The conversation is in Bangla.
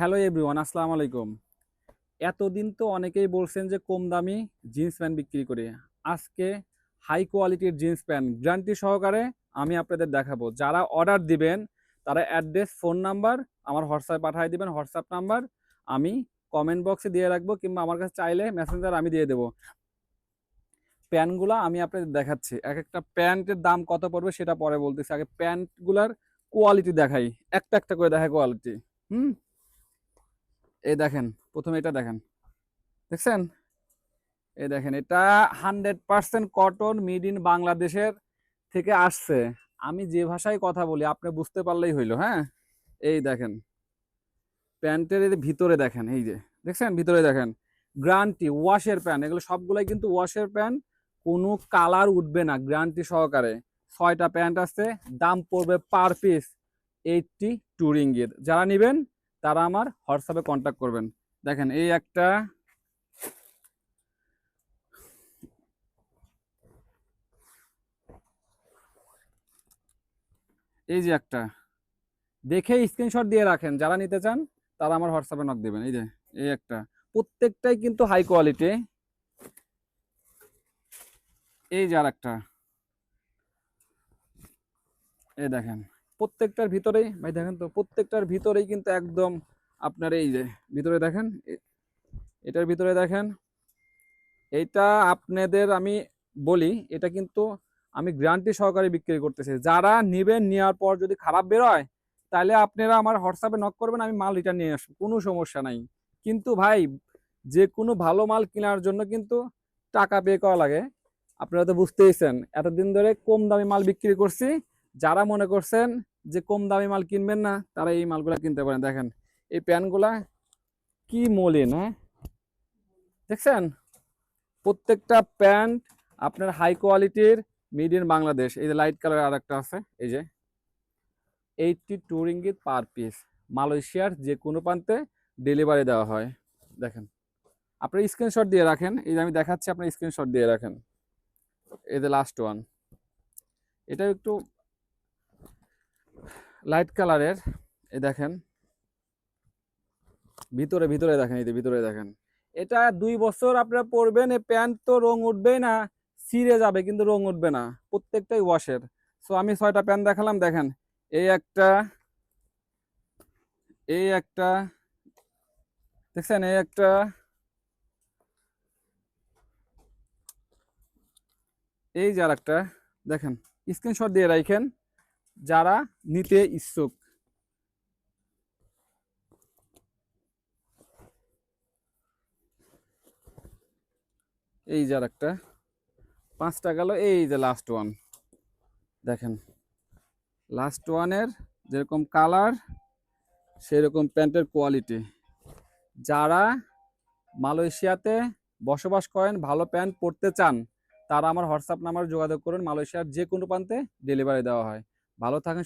হ্যালো এভরিওয়ান আসসালামু আলাইকুম এতদিন তো অনেকেই বলছেন যে কম দামি জিন্স প্যান্ট বিক্রি করি। আজকে হাই কোয়ালিটির জিন্স প্যান্ট গ্যারান্টি সহকারে আমি আপনাদের দেখাবো। যারা অর্ডার দিবেন, তারা অ্যাড্রেস ফোন নাম্বার আমার হোয়াটসঅ্যাপে পাঠিয়ে দিবেন, হোয়াটসঅ্যাপ নাম্বার আমি কমেন্ট বক্সে দিয়ে রাখব কিংবা আমার কাছে চাইলে মেসেঞ্জার আমি দিয়ে দেবো। প্যান্টগুলো আমি আপনাদের দেখাচ্ছি। এক একটা প্যান্টের দাম কত পড়বে সেটা পরে বলতেছি। আগে প্যান্টগুলার কোয়ালিটি দেখাই। একটা একটা করে দেখাই কোয়ালিটি হুম? এই দেখেন, প্রথমে এটা দেখেন। দেখছেন? এই দেখেন, এটা hundred percent cotton made in বাংলাদেশের থেকে আসছে। আমি যে ভাষায় কথা বলি, আপনি বুঝতে পারলেই হইল হ্যাঁ? এই দেখেন, প্যান্টের ভিতরে দেখেন, এই যে, দেখছেন? ভিতরে দেখেন, গ্রান্টি, ওয়াশের প্যান্ট, এগুলো সবগুলাই কিন্তু ওয়াশের প্যান্ট, কোনো কালার উঠবে না, গ্রান্টি সহকারে। ছয়টা প্যান্ট আছে, দাম পড়বে per piece, eighty two ringgit. যারা নেবেন তারা আমার হোয়াটসঅ্যাপে কন্ট্যাক্ট করবেন। দেখেন, এই একটা এই যে একটা, দেখে স্ক্রিনশট দিয়ে রাখেন, যারা নিতে চান, তারা আমার হোয়াটসঅ্যাপে নক দেবেন। এই যে, এই একটা, প্রত্যেকটাই কিন্তু হাই কোয়ালিটি এই যে আর একটা এই দেখেন প্রত্যেকটার ভিতরেই, ভাই দেখেন তো, প্রত্যেকটার ভিতরেই কিন্তু একদম আপনার এই যে, ভিতরে দেখেন এটার ভিতরে দেখেন এইটা আপনাদের আমি বলি, এটা কিন্তু আমি গ্যারান্টি সহকারে বিক্রি করতেছি। যারা নেবেন, নেওয়ার পর যদি খারাপ বেরোয়, তাহলে আপনারা আমার হোয়াটসঅ্যাপে নক করবেন, আমি মাল রিটার্ন নিয়ে আসব, কোনো সমস্যা নাই। কিন্তু ভাই, যে কোনো ভালো মাল কেনার জন্য কিন্তু টাকা পে করা লাগে। আপনারা তো বুঝতেইছেন, এতদিন ধরে কম দামি মাল বিক্রি করছি, যারা মনে করছেন যে কম দামি মাল কিনবেন না, তারা এই মালগুলা কিনতে পারেন। দেখেন, এই প্যান্টগুলা কি মলিন হ্যাঁ? দেখছেন? প্রত্যেকটা প্যান্ট আপনার হাই কোয়ালিটির মিড ইন বাংলাদেশ। এই যে লাইট কালার আর একটা আছে, এই যে। Eighty two ringgit per piece. মালয়েশিয়ার যে কোনো প্রান্তে ডেলিভারি দেওয়া হয়। দেখেন, আপনার স্ক্রিনশট দিয়ে রাখেন। এই যে আমি দেখাচ্ছি, আপনার স্ক্রিনশট দিয়ে রাখেন। এই যে লাস্ট ওয়ান এটা একটু লাইট কালারের এই দেখেন। ভিতরে ভিতরে দেখেন, এই ভিতরে দেখেন। এটা দুই বছর আপনারা পরবেন এই প্যান্ট তো রং উঠবেই না, ছিঁড়ে যাবে, কিন্তু রং উঠবে না, প্রত্যেকটাই ওয়াশের। সো আমি ছয়টা প্যান্ট দেখালাম, দেখেন। এই একটা এই একটা, দেখছেন? এই একটা, এই যে আর একটা দেখেন। স্ক্রিনশট দিয়ে রাখেন যারা নিতে ইচ্ছুক। এই যে আর একটা পাঁচটা গেল, এই যে লাস্ট ওয়ান দেখেন লাস্ট ওয়ানের যেরকম কালার সেরকম প্যান্টের কোয়ালিটি যারা মালয়েশিয়াতে বসবাস করেন, ভালো প্যান্ট পরতে চান, তারা আমার হোয়াটসঅ্যাপ নাম্বার যোগাযোগ করুন, মালয়েশিয়ার যে কোনো প্রান্তে ডেলিভারি দেওয়া হয়। ভালো থাকেন